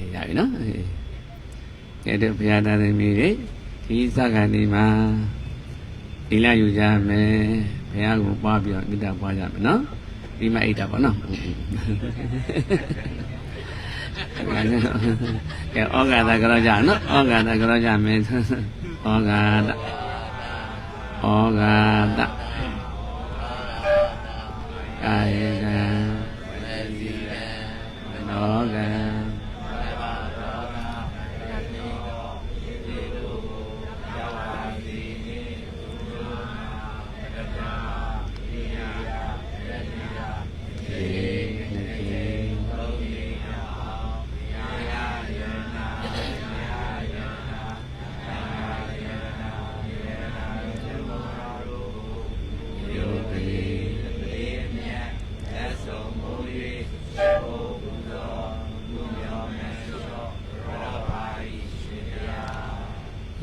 အေးရပြီနော်အေးကဲတော့ဘုရားသားသမီးတွေဒီစကားဒီမှာဒီလာယူကြမယ်ဘုရားကိုပွားပြီးတော့ဣဒ္ဓပွားကြမယ်နော်ဒီမှာဣဒ္ဓပေါ့နော်ကဲဩဃာတကြောကြနော်ဩဃာတကြောကြမယ်ဩဃာတဩဃာတကာယကံမနောကံ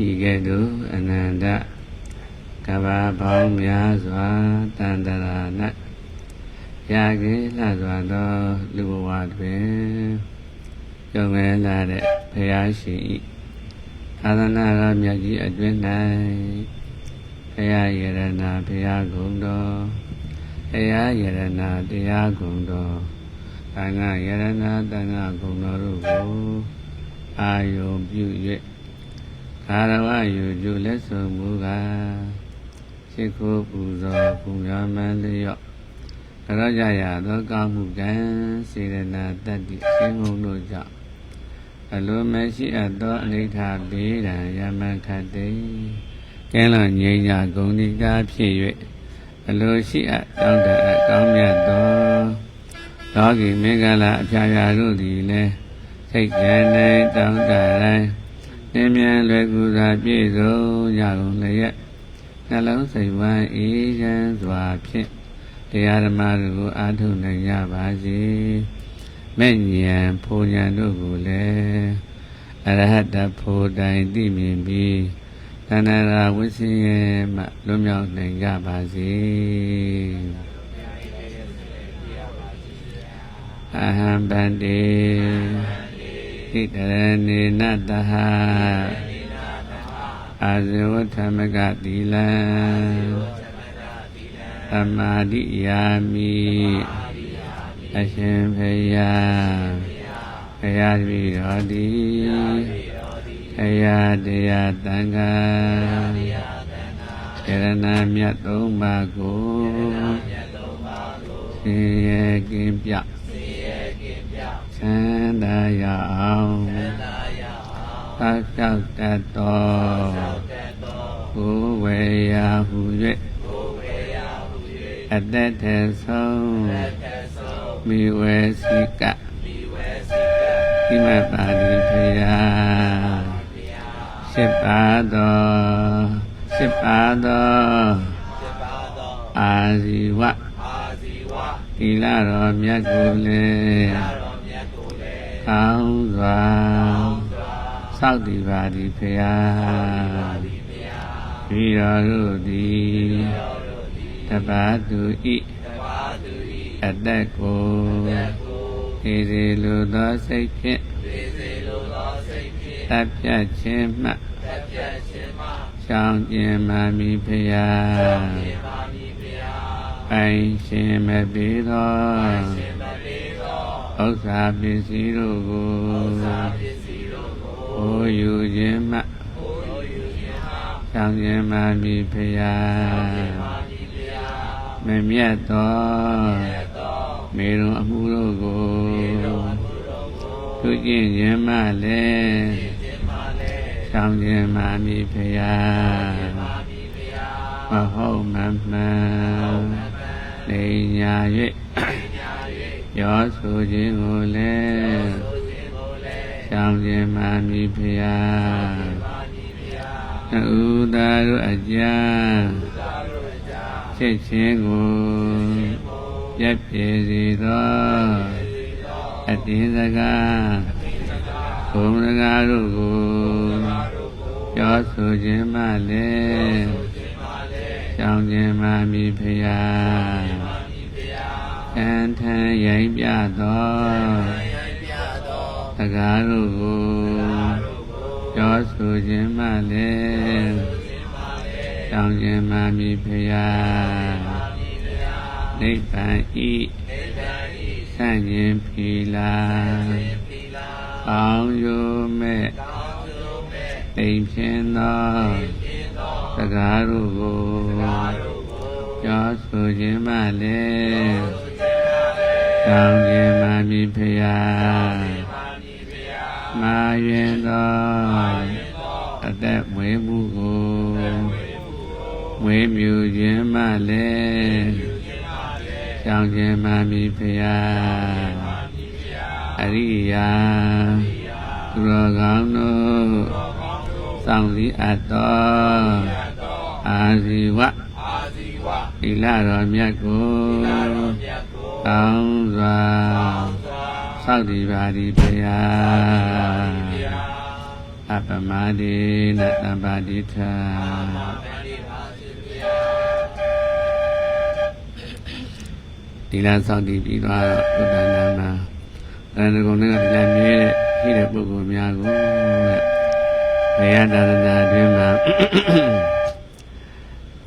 ဤကဲ့သို့အနန္တကဘာပေါင်းများစွာတန်တရာ၌ရာကေလှစွာသောလူဘဝတွင်ကြုံမဲလာတဲ့ဘုရားရှင်ဤသာသနာတော်မြတ်ကြီးအတွင်း၌ဘုရားယရနာဘုရားဂုံတော်ဘုရားယရနာတရားဂုံတော်သံဃာယရနာသံဃာဂုံတော်တို့ကိုအာယုံပြု၍ အာရဝယူကျုလက်ဆောင်မူကားရှိခိုးပူဇော်ပူရမန်လျော့ရောကြရသောကောင်းမှုကံစေရနာတတ္တိရှင်းုံတို့ကြောင့်အလိုမရှိအပ်သောအနိဋ္ဌဘေးရန်ယမန်ခတ်တိကဲလွန်ငြိမ်းညာဂုံဒီကားဖြစ်၍အလိုရှိအပ်တောင်းတအပ်ကောင်းမြတ်သောလောကီမင်္ဂလာအဖျားရာတို့သည်လည်းစိတ်ကြံနေတောင်းတတိုင်း သင်မြန်လွယ်ကူစွာပြည့်စုံကြကုန်လျက်နှလုံးစိတ်ဝမ်းအေးချမ်းစွာဖြင့်တရားဓမ္မတို့အားထုတ်နိုင်ကြပါစေမဲ့ဉဏ်ဖိုလ်ဉဏ်တို့ကိုလည်းအရဟတဖို့တိုင်သိမြင်ပြီးသန္တာရာဝိဆင်းရဲမှလွတ်မြောက်နိုင်ကြပါစေအဟံဗန္တိ တိတရဏေနတဟအာဇဝဓမ္မကတိလံသမာဓိယာမိအရှင်ဘုရားဘုရားတိတော်တိဘုရားတရားတန်ခါရဏမြတ်သုံးပါးကိုရှင်ရဲ့ကင်းပြ ချမ်းသာရအောင်သာကြောက်တတ်သောကိုယ်ဝေရာဟု၍အတ္တထေဆုံးမိဝေစီကဒီမပါဠိဖရာရှစ်ပါသောရှစ်ပါသောအာဇီဝဒီလာတော်မြတ်ကိုလည်း ကောင်းစွာစောင့်တည်ပါသည်ဖရာပြီးတော်တို့သည်တပါသူဤအသက်ကိုဒီစီလိုသောစိတ်ဖြင့်တပ်ပြတ်ခြင်းမှရှောင်းကျင်မာမိဖရာပိုင်ရှင်မပြီးသော ဥစ္စာပစ္စည်းတို့ကိုဟိုယူခြင်းမှရှောင်းခြင်းမာမိဖရာမမြတ်သောမေရုံအမှုတို့ကိုသူကျင့်ခြင်းမှလည်းရှောင်းခြင်းမာမိဖရာမဟုတ်မမှန်နေညာ၍ ရောဆိုခြင်းကိုလည်းရှောင်းခြင်းမာမိဖရာဥဒါတို့အကြံဖြစ်ခြင်းကိုပြည့်ပြည့်စေသောအတင်းစကားဘုံစကားတို့ကိုပြောဆိုခြင်းမှလည်းရှောင်းခြင်းမှမိဖရာ ကံထံရိုင်းပြသောစကားတို့ကိုပြောဆိုခြင်းမှလည်းကြောင်းခြင်းမှမိဖရာနိဗ္ဗာန်ဤဆန့်ခြင်းဖီလာကောင်းကျိုးမဲ့အိမ်ဖြင်းသောစကားတို့ကိုပြောဆိုခြင်းမှလည်း ကြောင်းခြင်းမှမိဖရာမာရင်သောအသက်မွေးမှုကိုမွေးမြူခြင်းမှလည်းကြောင်းခြင်းမှမိဖရာအရိယာသူတော်ကောင်းတို့စောင့်စည်းအပ်သောအာဇီဝ သီလတော်မြတ်ကိုကောင်းစွာစောင့်တည်ပါသည်ဖရာအပမတိနတမ္ပါတိထာဒီလစောင့်တည်ပြီးတော့ဘုဒ္ဓနာမှာအဲဒါကုံနဲ့ဒီလမြဲတဲ့ရှိတဲ့ပုဂ္ဂိုလ်များကိုတဲ့ဘုရားသာသနာအတွင်းမှာ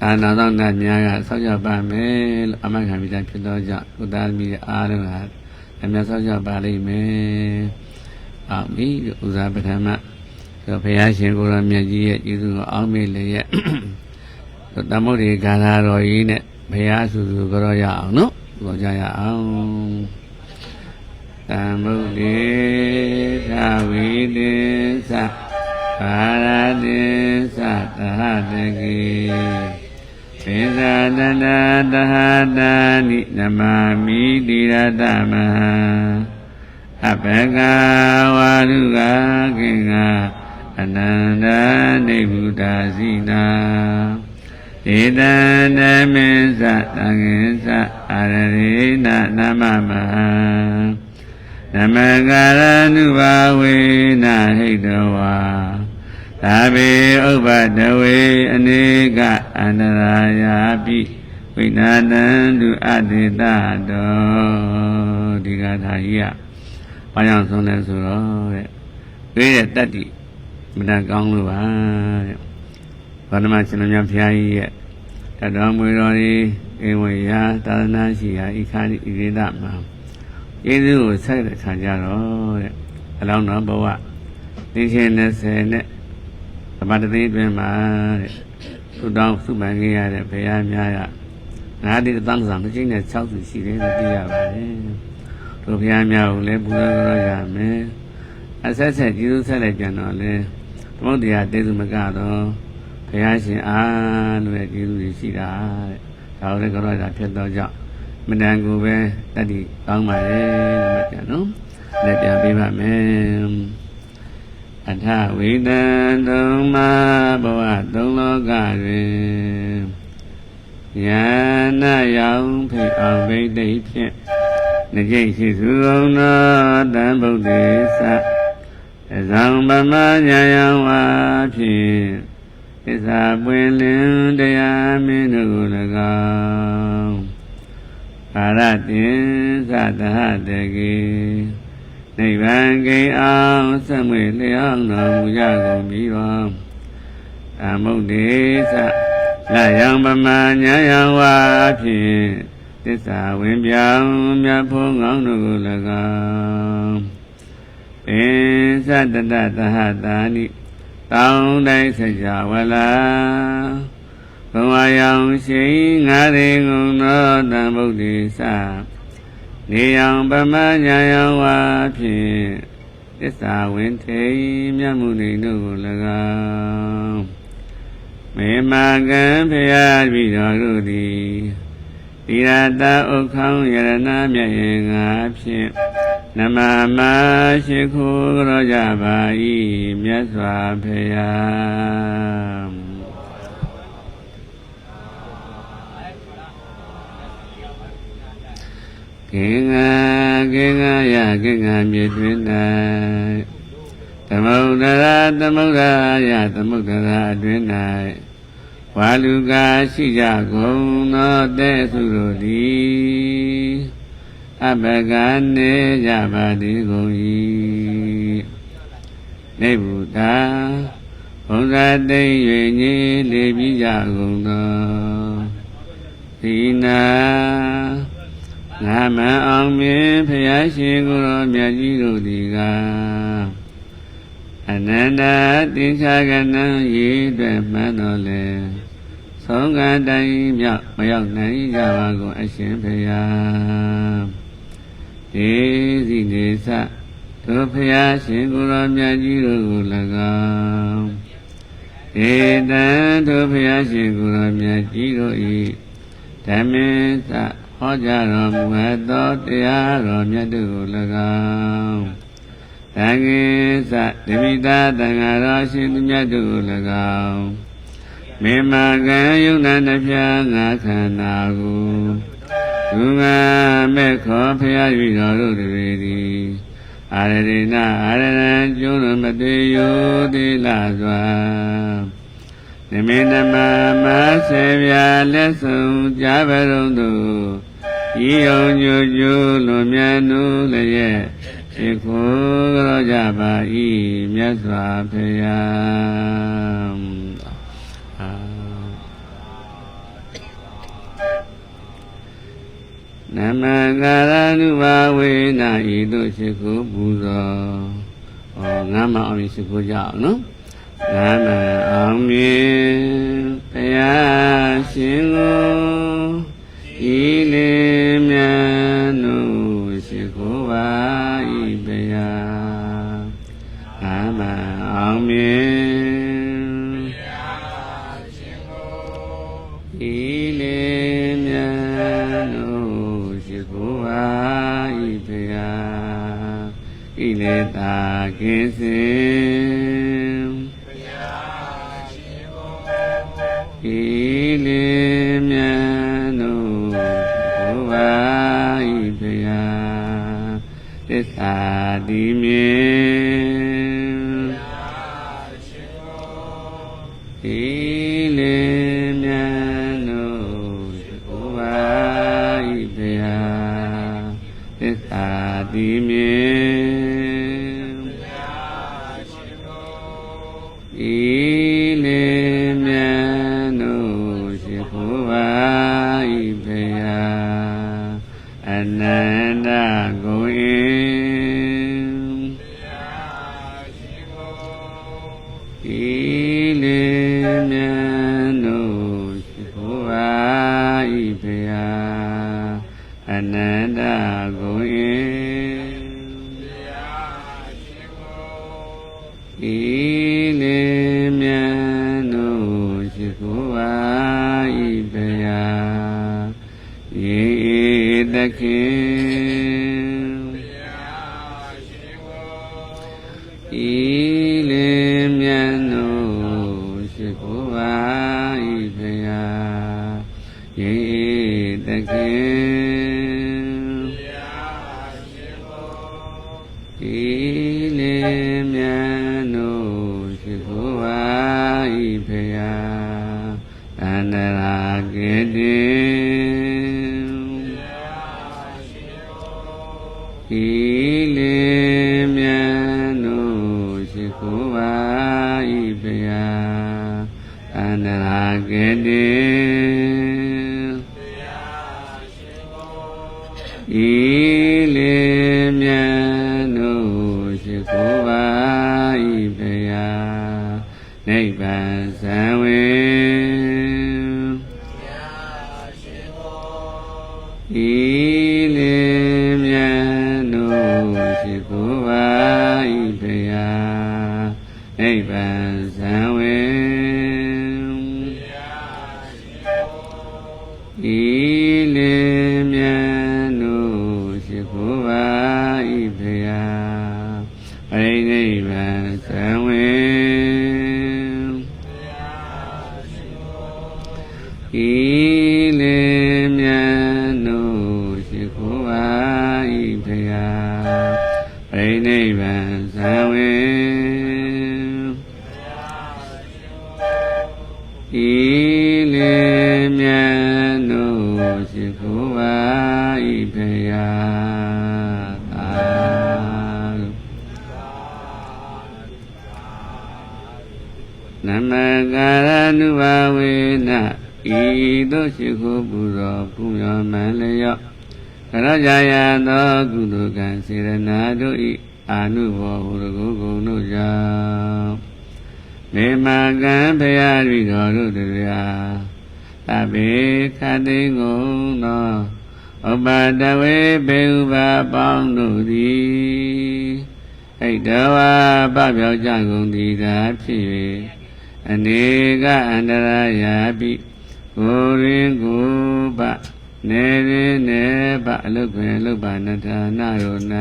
အာနာသောနာများကဆောက်ရပါမယ်လို့အမခံပြီးသားဖြစ်သောကြောင့်ဘုဒ္ဓမီအားလုံးဟာအမြတ်ဆောက်ရပါလိမ့်မယ်။အောင်ပြီဥဇာပထမဆိုဘုရားရှင်ကိုယ်တော်မြတ်ကြီးရဲ့ကျေးဇူးကိုအောင်းမေ့လျက်တမုဒ္ဒေကာလာတော်ကြီးနဲ့ဘုရားစုစုကြောရအောင်နော်။ကြောကြရအောင်။တမုဒ္ဒေသာဝိတေသဘာရတေသတဟတကေ သေဇာတတတဟတာနိနမမိတိရတမဟအဘဂဝါရုကခေငါအနန္တနေဗုဒ္ဓစီနာဧတံဓမ္မေသတံငေသအာရရေနနမမနမကာရနုဘာဝေနဟိတဝါ သာဘေဥပ္ပတဝေအနေကအန္တရာယာပိဝိနာနံတုအတေတတောဒီကထာကြီးကဘာကြောင့်ဆုံးလဲဆိုတော့တဲ့တွေးတဲ့တတ္တိမတန်ကောင်းလို့ပါတဲ့ဘာဓမ္မရှင်တော်မြတ်ဘုရားကြီးရဲ့တတော်မွေတော်ကြီးအိမ်ဝေရာသာသနာရှိရာဤခါဤဣဒမှာကျေးဇူးကိုဆက်တဲ့ခါကြတော့တဲ့အလောင်းတော်ဘဝသိချင်း20နဲ့ သမတသိအတွင်းမှာတဲ့သူတောင်းစုမှန်ခဲ့ရတဲ့ဘုရားများကငါးတိတန်းဆောင်တစ်ချိန်နဲ့6စုရှိတယ်လို့သိရပါတယ်တို့ဘုရားများကိုလည်းပူဇော်ကြရမယ်အဆက်ဆက်ကျေးဇူးဆက်လိုက်ကြတော့လေသမုဒ္ဒရာတေစုမကတော့ဘုရားရှင်အားလို့ရဲ့ကျေးဇူးတွေရှိတာတဲ့ဒါကိုလည်းကြောရတာဖြစ်တော့ကြောင့်မတန်ကိုပဲတတ္တိကောင်းပါလေလို့ပြန်နော်လက်ပြန်ပေးပါမယ် အထဝိတံသုံးမဘဝသုံးလောကတွင်ယန္နယောင်ဖိတ်အောင်ဗိတိဖြင့်နှကြိတ်ရှိစုအောင်သောတန်ဗုဒ္ဓေသအဇံဗမညာယံဝါဖြင့်သစ္စာပွင့်လင်းတရားမင်းတို့ကို၎င်းပါရတင်သတဟတကေ နိဗ္ဗာန်ကိအောင်ဆက်မွေလျောင်းတော်မူကြကုန်ပြီတော်သမုဒ္ဒေသလာယံပမညာယံဝါဖြင့်သစ္စာဝင်ပြောင်းမြတ်ဖို့ငောင်းတို့ကို၎င်းပင်သတ္တတသဟတာနိတောင်းတိုင်းဆက်ကြဝလာဘဝရောင်ရှိငါရေငုံသောတံဗုဒ္ဓေသ နေယံပမညာယံဝါဖြင့်သစ္စာဝင်ထိန်မြတ်မှုနေတို့ကို၎င်းမေမာကံဖရာပြီးတော်တို့သည်သီရတဥခေါင်းယရဏမြတ်ရင်ငါဖြင့်နမမရှိခိုးကြောကြပါ၏မြတ်စွာဘုရား ကေငါကေငါယကေငါမြေတွင်၌သမုဒ္ဒရာသမုဒ္ဒရာယသမုဒ္ဒရာအတွင်၌ဝါလူကာရှိကြကုန်သောတဲ့သူတို့သည်အဘကနေကြပါသည်ကုန်၏နေဗုဒ္ဓဘုံသာတိမ်၍ညီလေပြီးကြကုန်သောဒီနာ ငါမအောင်မြင်ဖျားရှင်ကိုယ်တော်မြတ်ကြီးတို့ဒီကအနန္တတင်္ခါကနံရေအတွက်မှန်တော်လေဆုံးကတိုင်းမြောက်မရောက်နိုင်ကြပါကုန်အရှင်ဖျားဒေစီနေသတို့ဖျားရှင်ကိုယ်တော်မြတ်ကြီးတို့ကို၎င်းဧတံတို့ဖျားရှင်ကိုယ်တော်မြတ်ကြီးတို့၏ဓမ္မေသ ဟောကြားတော်မူသောတရားတော်မြတ်တို့ကို၎င်းသံဃေသဓမိတာတန်ဃာတော်ရှင်သူမြတ်တို့ကို၎င်းမေမကံယုံနာနှပြငါခန္ဓာကိုသူငါမဲ့ခေါ်ဖျား၍တော်တို့တွေသည်အာရရိနာအာရဏံကျွန်းတော်မသေးယောသေးလာစွာနမေနမမဆေဗျာလက်ဆုံးကြပါတော်သူ ဤအောင်ညိုညိုလွန်မြတ်နုလည်းရှိခိုးကြောကြပါ၏မြတ်စွာဘုရားအာနမကာရနုဘာဝေနာဤတို့ရှိခိုးပူဇော်ဟောငါမအောင်ရှိခိုးကြအောင်နော်ငါမအောင်မြင်ဘုရားရှင်ကိုဤလေ ရှိခိုးပါ၏ဘုရားငါမအောင်မြင်ဤလေမြတ်နုရှိခိုးပါ၏ဘုရားဤလေတာကိစေဤလေ သစ္စာတိမြေ ကေတိ ဤလေမြတ်နုရှိခိုးပါ၏ဘုရားနိဗ္ဗာန် ကရောကြရသောကုသိုလ်ကံစေရနာတို့ဤအာနုဘောဟုရကုဂုံတို့ကြောင့်မေမကံဖရာရိတော်တို့တရားသဗ္ဗေခတိငုံသောဥပတဝေဘေဥပါပေါင်းတို့သည်ဣတဝါပပြောက်ကြကုန်သည်သာဖြစ်၍အနေကအန္တရာယာပိကိုရင်းကိုပ နေရင်းနေပအလုတ်ပင်အလုတ်ပါနထာနာရော၌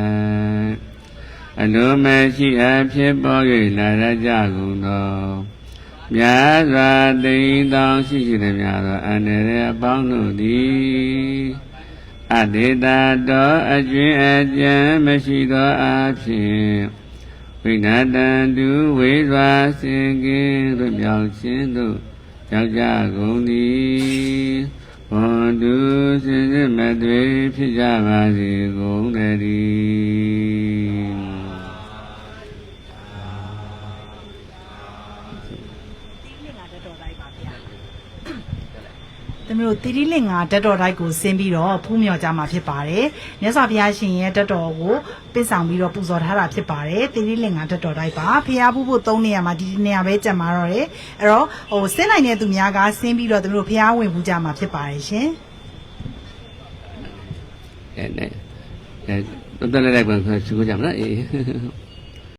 အလိုမရှိအဖြစ်ပေါ်၍လာရကြကုန်သောမြတ်စွာတိန်တောင်ရှိရှိသည်များသောအန္တရာအပေါင်းတို့သည်အတေတာတော်အကျွင်းအကြံမရှိသောအဖြစ်ဝိနာတံတုဝေစွာစင်ကင်းတို့မြောက်ခြင်းတို့ရောက်ကြကုန်သည် ဘွန်တုစင်စစ်မသွေဖြစ်ကြပါစေကုန်တည်း မီးတို့တိတိလင်္ကာဓာတ်တော်တိုက်ကိုဆင်းပြီးတော့ဖူးမြော်ကြမှာဖြစ်ပါတယ်။မြတ်စွာဘုရားရှင်ရဲ့ဓာတ်တော်ကိုပင့်ဆောင်ပြီးတော့ပူဇော်ထားတာဖြစ်ပါတယ်။တိတိလင်္ကာဓာတ်တော်တိုက်ပါ။ဖျားဖူးဖို့၃နေရာမှာဒီဒီနေရာပဲကြံมาတော့တယ်။အဲ့တော့ဟိုဆင်းနိုင်တဲ့သူများကဆင်းပြီးတော့သမီးတို့ဖျားဝင်ဖူးကြမှာဖြစ်ပါတယ်ရှင်။အဲနဲ့အဲတော်တော်လေးလိုက်ပါဆိုကြမှာနော်အေး